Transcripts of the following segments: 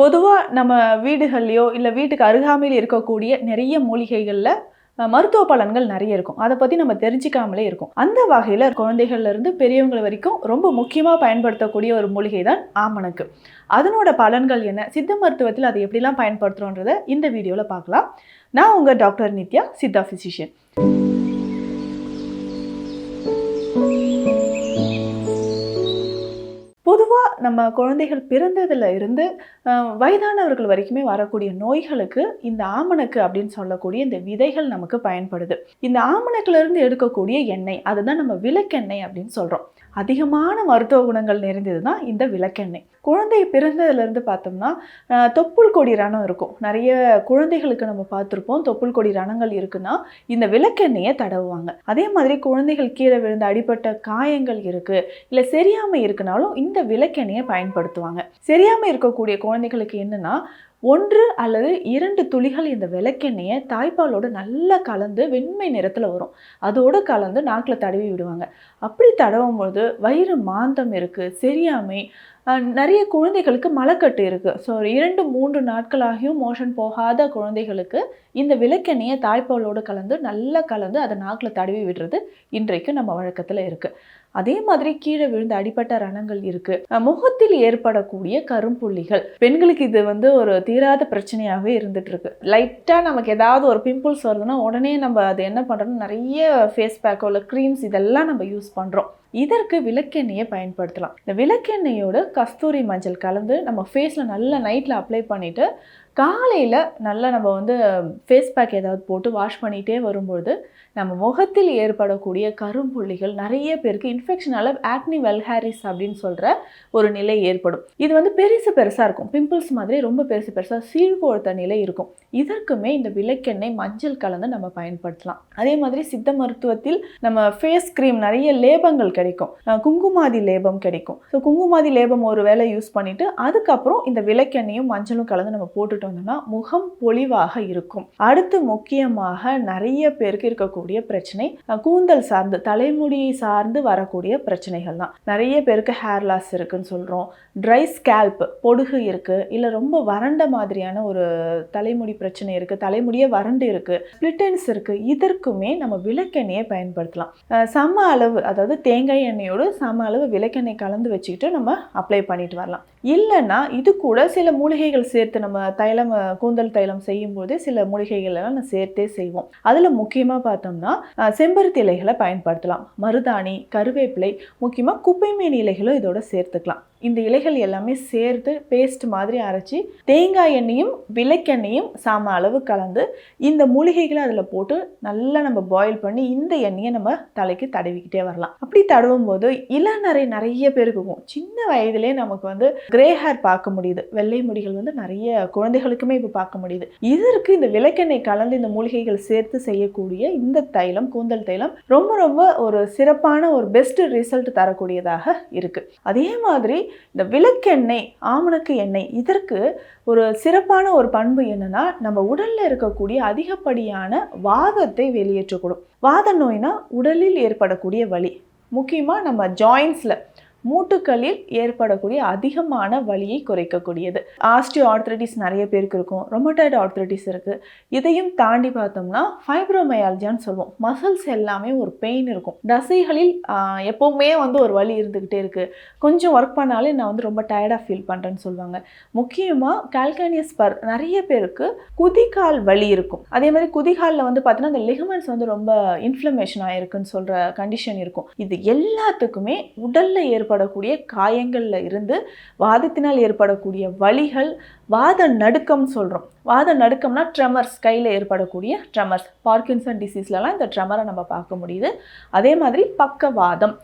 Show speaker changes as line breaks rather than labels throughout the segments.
பொதுவாக நம்ம வீடுகள்லையோ இல்லை வீட்டுக்கு அருகாமையில் இருக்கக்கூடிய நிறைய மூலிகைகளில் மருத்துவ பலன்கள் நிறைய இருக்கும். அதை பற்றி நம்ம தெரிஞ்சிக்காமலே இருக்கும். அந்த வகையில் குழந்தைகள்ல இருந்து பெரியவங்க வரைக்கும் ரொம்ப முக்கியமாக பயன்படுத்தக்கூடிய ஒரு மூலிகை தான் ஆமணக்கு. அதனோட பலன்கள் என்ன? சித்த மருத்துவத்தில் அதை எப்படிலாம் பயன்படுத்துகிறோன்றதை இந்த வீடியோவில் பார்க்கலாம். நான் உங்கள் டாக்டர் நித்யா சித்தா ஃபிசிஷியன் பொதுவாக நம்ம குழந்தைகள் பிறந்ததுல இருந்து வயதானவர்கள் வரைக்குமே வரக்கூடிய நோய்களுக்கு இந்த ஆமணக்கு அப்படின்னு சொல்லக்கூடிய இந்த விதைகள் நமக்கு பயன்படுது. இந்த ஆமணக்கிலிருந்து எடுக்கக்கூடிய எண்ணெய் அதுதான் நம்ம விளக்கெண்ணெய் அப்படின்னு சொல்கிறோம் அதிகமான மருத்துவ குணங்கள் நிறைந்தது தான் இந்த விளக்கெண்ணெய். குழந்தை பிறந்ததுலேருந்து பார்த்தோம்னா தொப்புள் கொடி ரணம் இருக்கும். நிறைய குழந்தைகளுக்கு நம்ம பார்த்துருப்போம். தொப்புள் கொடி ரணங்கள் இருக்குன்னா இந்த விளக்கெண்ணெயை தடவுவாங்க. அதே மாதிரி குழந்தைகள் கீழே விழுந்து அடிப்பட்ட காயங்கள் இருக்குது இல்லை சரியாமல் இருக்குனாலும் இந்த விளக்கெண்ணெயை பயன்படுத்துவாங்க. சரியாமல் இருக்கக்கூடிய குழந்தைகளுக்கு என்னென்னா ஒன்று அல்லது இரண்டு துளிகள் இந்த விளக்கெண்ணெயை தாய்ப்பாலோடு நல்லா கலந்து வெண்மை நிறத்தில் வரும். அதோடு கலந்து நாக்கில் தடவி விடுவாங்க. அப்படி தடவும் பொழுது வயிறு மாந்தம் இருக்குது சரியாமை நிறைய குழந்தைகளுக்கு மலக்கட்டு இருக்குது ஸோ இரண்டு மூன்று நாட்களாகியும் மோஷன் போகாத குழந்தைகளுக்கு இந்த விளக்கெண்ணெயை தாய்ப்பாலோடு கலந்து நல்லா கலந்து அதை நாக்கில் தடவி விடுறது இன்றைக்கு நம்ம வழக்கத்தில் இருக்குது அதே மாதிரி கீழே விழுந்து அடிப்பட்ட ரணங்கள் இருக்கு. முகத்தில் ஏற்படக்கூடிய கரும்புள்ளிகள். பெண்களுக்கு இது வந்து ஒரு தீராத பிரச்சனையாகவே இருந்துட்டு இருக்கு லைட்டா நமக்கு ஏதாவது ஒரு பிம்பிள்ஸ் வருதுன்னா உடனே நம்ம அது என்ன பண்றோம் நிறைய ஃபேஸ் பேக்கோ இல்லை க்ரீம்ஸ் இதெல்லாம் நம்ம யூஸ் பண்றோம். இதற்கு விளக்கெண்ணெயை பயன்படுத்தலாம். இந்த விளக்கெண்ணெயோட கஸ்தூரி மஞ்சள் கலந்து நம்ம ஃபேஸில் நல்லா நைட்டில் அப்ளை பண்ணிவிட்டு காலையில் நல்லா நம்ம வந்து ஃபேஸ் பேக் ஏதாவது போட்டு வாஷ் பண்ணிகிட்டே வரும்பொழுது நம்ம முகத்தில் ஏற்படக்கூடிய கரும்புள்ளிகள் நிறைய பேருக்கு இன்ஃபெக்ஷனால் ஆக்னி வெல்ஹாரிஸ் அப்படின்னு சொல்கிற ஒரு நிலை ஏற்படும். இது வந்து பெருசு பெருசாக இருக்கும். பிம்பிள்ஸ் மாதிரி ரொம்ப பெருசு பெருசாக சீழ்கொழுத்த நிலை இருக்கும். இதற்குமே இந்த விளக்கெண்ணெய் மஞ்சள் கலந்து நம்ம பயன்படுத்தலாம். அதே மாதிரி சித்த மருத்துவத்தில் நம்ம ஃபேஸ் க்ரீம் நிறைய லேபங்கள் கிடைக்கும். குங்குமாதி லேபம் கிடைக்கும். ஸோ குங்குமாதி லேபம் ஒரு வேளை யூஸ் பண்ணிவிட்டு அதுக்கப்புறம் இந்த விளக்கெண்ணையும் மஞ்சளும் கலந்து நம்ம போட்டுட்டு வந்தோம்னா முகம் பொலிவாக இருக்கும். அடுத்து முக்கியமாக நிறைய பேருக்கு இருக்கக்கூடிய பிரச்சனை கூந்தல் சார்ந்து தலைமுடியை சார்ந்து வரக்கூடிய பிரச்சனைகள் தான். நிறைய பேருக்கு ஹேர் லாஸ் இருக்குன்னு சொல்கிறோம் ட்ரை ஸ்கேல்ப் பொடுகு இருக்கு. இல்லை ரொம்ப வறண்ட மாதிரியான ஒரு தலைமுடி பிரச்சனை இருக்கு. தலைமுடியே வறண்டு இருக்கு. ஸ்பிளிட்டன்ஸ் இருக்கு. இதற்குமே நம்ம விளக்கெண்ணெயை பயன்படுத்தலாம். சம அளவு அதாவது தேங்காய் எண்ணெயோடு சம அளவு விளக்கெண்ணெய் கலந்து வச்சுக்கிட்டு நம்ம அப்ளை பண்ணிட்டு வரலாம். இல்லைன்னா இது கூட சில மூலிகைகள் சேர்த்து நம்ம தயார் தைலம் கூந்தல் தைலம் செய்யும் போதே சில மூலிகைகளெல்லாம் நான் சேர்த்தே செய்வோம். அதில் முக்கியமாக பார்த்தோம்னா செம்பருத்தி இலைகளை பயன்படுத்தலாம். மருதாணி கருவேப்பிலை முக்கியமாக குப்பைமேனி இலைகளும் இதோட சேர்த்துக்கலாம். இந்த இலைகள் எல்லாமே சேர்த்து பேஸ்ட் மாதிரி அரைச்சி தேங்காய் எண்ணெயும் விளக்கெண்ணெயும் சாம அளவு கலந்து இந்த மூலிகைகளை அதில் போட்டு நல்லா நம்ம பாயில் பண்ணி இந்த எண்ணெயை நம்ம தலைக்கு தடவிக்கிட்டே வரலாம். அப்படி தடவும் போது இளநரை நிறைய பேருக்கு இருக்கும். சின்ன வயதிலே நமக்கு வந்து கிரே ஹேர் பார்க்க முடியுது. வெள்ளை முடிகள் வந்து நிறைய குழந்தைகளுக்குமே இப்போ பார்க்க முடியுது. இதற்கு இந்த விளக்கெண்ணெய் கலந்து இந்த மூலிகைகள் சேர்த்து செய்யக்கூடிய இந்த தைலம் கூந்தல் தைலம் ரொம்ப ரொம்ப ஒரு சிறப்பான ஒரு பெஸ்ட் ரிசல்ட் தரக்கூடியதாக இருக்குது அதே மாதிரி இந்த விளக்கெண்ணெய் ஆமணக்கு எண்ணெய் இதற்கு ஒரு சிறப்பான ஒரு பண்பு என்னன்னா நம்ம உடல்ல இருக்கக்கூடிய அதிகப்படியான வாதத்தை வெளியேற்றக்கூடும். வாத நோய்னா உடலில் ஏற்படக்கூடிய வலி. முக்கியமாக நம்ம ஜாயின்ஸில் மூட்டுக்களில் ஏற்படக்கூடிய அதிகமான வலியை குறைக்கக்கூடியது. ஆஸ்டியோ ஆர்த்ரட்டிஸ் நிறைய பேருக்கு இருக்கும். ரொமட்டாய்டு ஆர்த்ரட்டிஸ் இருக்குது இதையும் தாண்டி பார்த்தோம்னா ஃபைப்ரோமயால்ஜியான்னு சொல்லுவோம் மசில்ஸ் எல்லாமே ஒரு பெயின் இருக்கும். தசைகளில் எப்போவுமே வந்து ஒரு வலி இருந்துக்கிட்டே இருக்குது கொஞ்சம் ஒர்க் பண்ணாலே நான் வந்து ரொம்ப டயர்டாக ஃபீல் பண்ணுறேன்னு சொல்லுவாங்க முக்கியமாக கால்கானியஸ் பர் நிறைய பேருக்கு குதிகால் வலி இருக்கும். அதே மாதிரி குதிகாலில் வந்து பார்த்தீங்கன்னா அந்த லிகமெண்ட்ஸ் வந்து ரொம்ப இன்ஃப்ளமேஷன் ஆகிருக்குன்னு சொல்கிற கண்டிஷன் இருக்கும். இது எல்லாத்துக்குமே உடலில் ஏற்படக்கூடிய காயங்களில் இருந்து வாதத்தினால் ஏற்படக்கூடிய வழிகள் வாத நடுக்கம் சொல்கிறோம் வாத நடுக்கம்னா ட்ரெமர்ஸ் கையில் ஏற்படக்கூடிய ட்ரெமர்ஸ் பார்க்கின்சன் டிசீஸ்லலாம் இந்த ட்ரெமரை நம்ம பார்க்க முடியுது. அதே மாதிரி பக்கவாதம்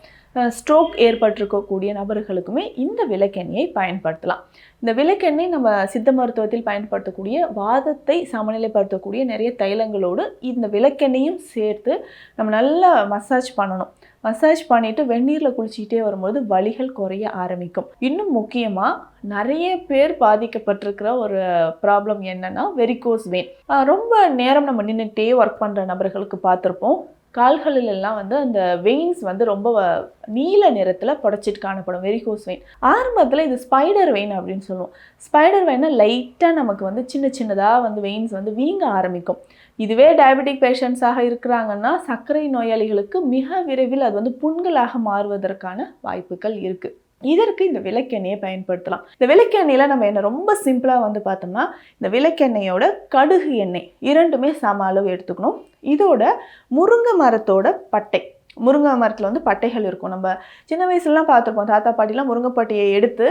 ஸ்ட்ரோக் ஏற்பட்டிருக்கக்கூடிய நபர்களுக்குமே இந்த விளக்கெண்ணெயை பயன்படுத்தலாம். இந்த விளக்கெண்ணெய் நம்ம சித்த மருத்துவத்தில் பயன்படுத்தக்கூடிய வாதத்தை சமநிலைப்படுத்தக்கூடிய நிறைய தைலங்களோடு இந்த விளக்கெண்ணையும் சேர்த்து நம்ம நல்லா மசாஜ் பண்ணணும். மசாஜ் பண்ணிட்டு வெந்நீரில் குளிச்சுக்கிட்டே வரும்போது வலிகள் குறைய ஆரம்பிக்கும். இன்னும் முக்கியமாக நிறைய பேர் பாதிக்கப்பட்டிருக்கிற ஒரு ப்ராப்ளம் என்னன்னா வெரிகோஸ் வெயின் ரொம்ப நேரம் நம்ம நின்றுட்டே ஒர்க் பண்ணுற நபர்களுக்கு பார்த்துருப்போம். கால்களிலெல்லாம் வந்து அந்த வெயின்ஸ் வந்து ரொம்ப நீல நிறத்தில் புடச்சிட்டு காணப்படும் வெரிகோஸ் வெயின் ஆரம்பத்தில் இது ஸ்பைடர் வெயின் அப்படின்னு சொல்லுவோம். ஸ்பைடர் வெயினை லைட்டாக நமக்கு வந்து சின்ன சின்னதாக வந்து வெயின்ஸ் வந்து வீங்க ஆரம்பிக்கும். இதுவே டயபெட்டிக் பேஷண்ட்ஸாக இருக்கிறாங்கன்னா சர்க்கரை நோயாளிகளுக்கு மிக விரைவில் அது வந்து புண்களாக மாறுவதற்கான வாய்ப்புகள் இருக்குது இதற்கு இந்த விளக்கெண்ணெயை பயன்படுத்தலாம். இந்த விளக்கெண்ணெயில் நம்ம என்ன ரொம்ப சிம்பிளாக வந்து பார்த்தோம்னா இந்த விளக்கெண்ணெயோட கடுகு எண்ணெய் இரண்டுமே சம அளவு எடுத்துக்கணும். இதோட முருங்கை மரத்தோட பட்டை. முருங்கை மரத்தில் வந்து பட்டைகள் இருக்கும். நம்ம சின்ன வயசுலலாம் பார்த்துருப்போம். தாத்தா பாட்டிலாம் முருங்கைப்பட்டையை எடுத்து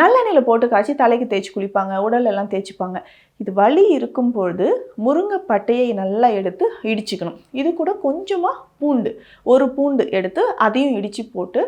நல்லெண்ணெயில் போட்டு காய்ச்சி தலைக்கு தேய்ச்சி குளிப்பாங்க. உடல் எல்லாம் தேய்ச்சிப்பாங்க. இது வலி இருக்கும்பொழுது முருங்கை பட்டையை நல்லா எடுத்து இடிச்சுக்கணும். இது கூட கொஞ்சமாக பூண்டு. ஒரு பூண்டு எடுத்து அதையும் இடித்து போட்டு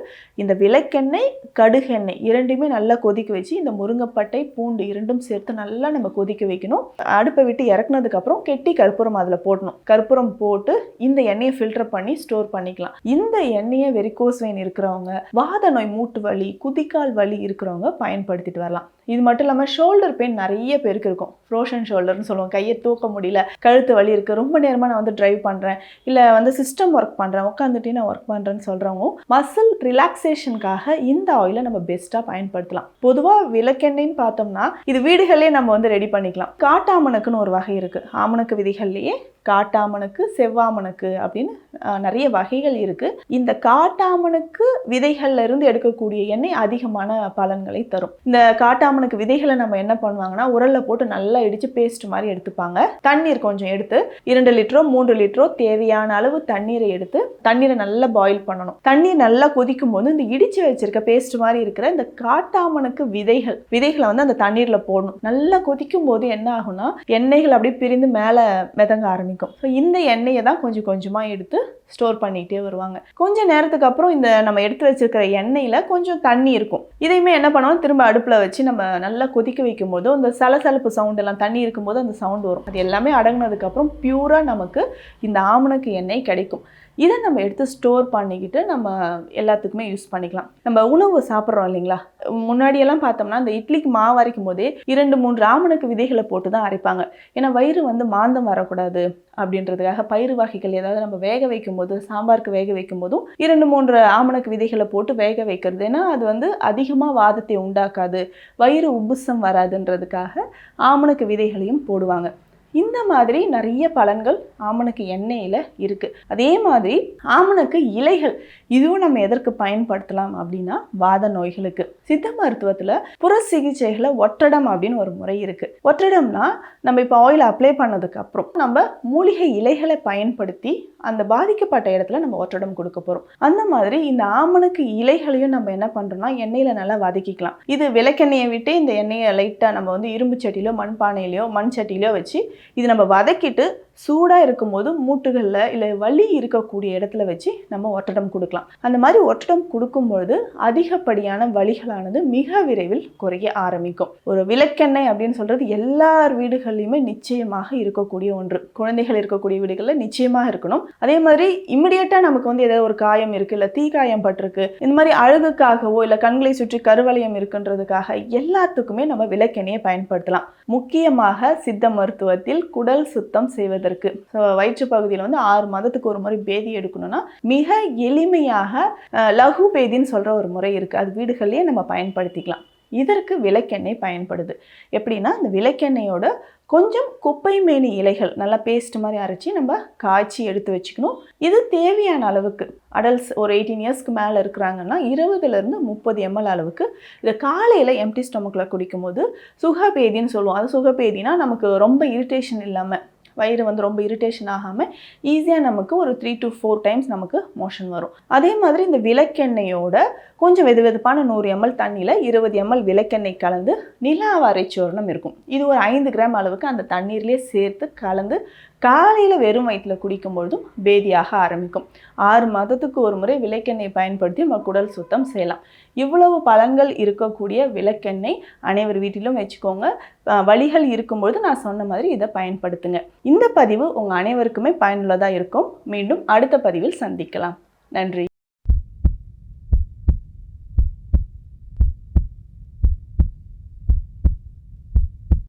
இந்த விளக்கெண்ணெய் கடுகெண்ணெய் இரண்டுமே நல்லா கொதிக்க வச்சு இந்த முருங்கைப்பட்டை பூண்டு இரண்டும் சேர்த்து நல்லா நம்ம கொதிக்க வைக்கணும். அடுப்பை விட்டு இறக்குனதுக்கப்புறம் கெட்டி கற்பூரம் அதில் போடணும். கற்பூரம் போட்டு இந்த எண்ணெயை ஃபில்டர் பண்ணி ஸ்டோர் பண்ணிக்கலாம். இந்த எண்ணெயை வெறிக்கோஸ் வெயின் இருக்கிறவங்க வாத நோய் மூட்டு வலி குதிக்கால் வலி இருக்கிறவங்க பயன்படுத்திட்டு வரலாம். இது மட்டும் இல்லாமல் ஷோல்டர் பெயின் நிறைய பேருக்கு இருக்கும். ஃப்ரோஷன் ஷோல்டர்னு சொல்லுவோம். கையை தூக்க முடியல. கழுத்து வலி இருக்குது ரொம்ப நேரமாக நான் வந்து ட்ரைவ் பண்ணுறேன் இல்லை வந்து சிஸ்டம் ஒர்க் பண்ணுறேன் உட்காந்துட்டே நான் ஒர்க் பண்ணுறேன்னு சொல்கிறவங்க மசில் ரிலாக்ஸேஷனுக்காக இந்த ஆயிலை நம்ம பெஸ்ட்டாக பயன்படுத்தலாம். பொதுவாக விளக்கெண்ணெய்னு பார்த்தோம்னா இது வீடுகளே நம்ம வந்து ரெடி பண்ணிக்கலாம். காட்டாமணக்குன்னு ஒரு வகை இருக்குது ஆமணக்கு விதிகள்லேயே காட்டாமனுக்கு செவ்வாமனுக்கு அப்படின்னு நிறைய வகைகள் இருக்குது இந்த காட்டாமனுக்கு விதைகள்ல இருந்து எடுக்கக்கூடிய எண்ணெய் அதிகமான பலன்களை தரும். இந்த காட்டாமனுக்கு விதைகளை நம்ம என்ன பண்ணுவாங்கன்னா உரல்ல போட்டு நல்லா இடித்து பேஸ்ட் மாதிரி எடுத்துப்பாங்க. தண்ணீர் கொஞ்சம் எடுத்து இரண்டு லிட்டரோ மூன்று லிட்டரோ தேவையான அளவு தண்ணீரை எடுத்து தண்ணீரை நல்லா பாயில் பண்ணணும். தண்ணீர் நல்லா கொதிக்கும் போது இந்த இடிச்சு வச்சிருக்க பேஸ்ட் மாதிரி இருக்கிற இந்த காட்டாமனுக்கு விதைகள் விதைகளை வந்து அந்த தண்ணீரில் போடணும். நல்லா கொதிக்கும் போது என்ன ஆகும்னா எண்ணெய்கள் அப்படியே பிரிந்து மேலே மிதங்க ஆரம்பிக்கும். ஸோ இந்த எண்ணெயை தான் கொஞ்சம் கொஞ்சமாக எடுத்து ஸ்டோர் பண்ணிகிட்டே வருவாங்க. கொஞ்ச நேரத்துக்கு அப்புறம் இந்த நம்ம எடுத்து வச்சிருக்கிற எண்ணெயில் கொஞ்சம் தண்ணி இருக்கும். இதையுமே என்ன பண்ணுவோம்? திரும்ப அடுப்பில் வச்சு நம்ம நல்லா கொதிக்க வைக்கும் போது அந்த சலசலப்பு சவுண்ட் எல்லாம் தண்ணி இருக்கும்போது அந்த சவுண்ட் வரும். அது எல்லாமே அடங்கினதுக்கப்புறம் பியூராக நமக்கு இந்த ஆமணக்கு எண்ணெய் கிடைக்கும். இதை நம்ம எடுத்து ஸ்டோர் பண்ணிக்கிட்டு நம்ம எல்லாத்துக்குமே யூஸ் பண்ணிக்கலாம். நம்ம உணவு சாப்பிட்றோம் இல்லைங்களா? முன்னாடியெல்லாம் பார்த்தோம்னா அந்த இட்லிக்கு மாவு அரைக்கும் போதே இரண்டு மூன்று ஆமணக்கு விதைகளை போட்டு தான் அரைப்பாங்க. ஏன்னா வயிறு வந்து மாந்தம் வரக்கூடாது அப்படின்றதுக்காக பயிறு வகைகள் ஏதாவது நம்ம வேக வைக்கும் போது சாம்பாருக்கு வேக வைக்கும் போதும் இரண்டு மூன்று ஆமணக்கு விதைகளை போட்டு வேக வைக்கிறது. ஏன்னா அது வந்து அதிகமாக வாதத்தை உண்டாக்காது. வயிறு உப்புசம் வராதுன்றதுக்காக ஆமணக்கு விதைகளையும் போடுவாங்க. இந்த மாதிரி நிறைய பலன்கள் ஆமணக்கு எண்ணெயில் இருக்குது அதே மாதிரி ஆமணக்கு இலைகள் இதுவும் நம்ம எதற்கு பயன்படுத்தலாம் அப்படின்னா வாத நோய்களுக்கு. சித்த மருத்துவத்தில் புற சிகிச்சைகளை ஒற்றடம் அப்படின்னு ஒரு முறை இருக்குது ஒற்றடம்னா நம்ம இப்போ ஆயில் அப்ளை பண்ணதுக்கு அப்புறம் நம்ம மூலிகை இலைகளை பயன்படுத்தி அந்த பாதிக்கப்பட்ட இடத்துல நம்ம ஒற்றடம் கொடுக்க போகிறோம் அந்த மாதிரி இந்த ஆமணக்கு இலைகளையும் நம்ம என்ன பண்ணுறோம்னா எண்ணெயில் நல்லா வதக்கிக்கலாம். இது விளக்கெண்ணெயை விட்டு இந்த எண்ணெயை லைட்டாக நம்ம வந்து இரும்பு சட்டியிலோ மண்பானையிலையோ மண் சட்டியிலோ வச்சு இது நம்ம வதக்கிட்டு சூடாக இருக்கும்போது மூட்டுகளில் இல்லை வலி இருக்கக்கூடிய இடத்துல வச்சு நம்ம ஒட்டடம் கொடுக்கலாம். அந்த மாதிரி ஒட்டடம் கொடுக்கும்பொழுது அதிகப்படியான வலிகளானது மிக விரைவில் குறைய ஆரம்பிக்கும். ஒரு விளக்கெண்ணெய் அப்படின்னு சொல்கிறது எல்லார் வீடுகள்லையுமே நிச்சயமாக இருக்கக்கூடிய ஒன்று. குழந்தைகள் இருக்கக்கூடிய வீடுகளில் நிச்சயமாக இருக்கணும். அதே மாதிரி இம்மிடியட்டாக நமக்கு வந்து ஏதாவது ஒரு காயம் இருக்குது இல்லை தீக்காயம் பட்டிருக்கு இந்த மாதிரி அழகுக்காகவோ இல்லை கண்களை சுற்றி கருவளையம் இருக்குன்றதுக்காக எல்லாத்துக்குமே நம்ம விளக்கெண்ணெயை பயன்படுத்தலாம். முக்கியமாக சித்த மருத்துவத்தில் குடல் சுத்தம் செய்வது செய்வதற்கு ஸோ வயிற்று பகுதியில் வந்து ஆறு மாதத்துக்கு ஒரு முறை பேதி எடுக்கணும்னா மிக எளிமையாக லகு பேதின்னு சொல்கிற ஒரு முறை இருக்குது அது வீடுகள்லேயே நம்ம பயன்படுத்திக்கலாம். இதற்கு விளக்கெண்ணெய் பயன்படுது. எப்படின்னா இந்த விளக்கெண்ணெயோட கொஞ்சம் குப்பை மேனி இலைகள் நல்லா பேஸ்ட் மாதிரி அரைச்சி நம்ம காய்ச்சி எடுத்து வச்சுக்கணும். இது தேவையான அளவுக்கு. அடல்ட்ஸ் ஒரு எயிட்டீன் இயர்ஸ்க்கு மேலே இருக்கிறாங்கன்னா இருபதுலேருந்து முப்பது எம்எல் அளவுக்கு. இதை காலையில் எம்டி ஸ்டொமக்கில் குடிக்கும்போது சுகபேதின்னு சொல்லுவோம். அது சுகபேதினா நமக்கு ரொம்ப இரிட்டேஷன் இல்லாமல் வயிறு வந்து ரொம்ப இரிட்டேஷன் ஆகாமல் ஈஸியாக நமக்கு ஒரு த்ரீ டு ஃபோர் டைம்ஸ் நமக்கு மோஷன் வரும். அதே மாதிரி இந்த விளக்கெண்ணெயோட கொஞ்சம் வெது வெதுப்பான நூறு எம்எல் தண்ணியில் இருபது எம்எல் விளக்கெண்ணெய் கலந்து நிலாவரை சூர்ணம் இருக்கும். இது ஒரு ஐந்து கிராம் அளவுக்கு அந்த தண்ணீர்லேயே சேர்த்து கலந்து காலையில் வெறும் வயிற்றில் குடிக்கும் பொழுதும் பேதியாக ஆரம்பிக்கும். ஆறு மாதத்துக்கு ஒரு முறை விளக்கெண்ணெய் பயன்படுத்தி நம்ம குடல் சுத்தம் செய்யலாம். இவ்வளவு பலன்கள் இருக்கக்கூடிய விளக்கெண்ணெய் அனைவர் வீட்டிலும் வச்சுக்கோங்க. வழிகள் இருக்கும்பொழுது நான் சொன்ன மாதிரி இதை பயன்படுத்துங்க. இந்த பதிவு உங்கள் அனைவருக்குமே பயனுள்ளதாக இருக்கும். மீண்டும் அடுத்த பதிவில் சந்திக்கலாம். நன்றி.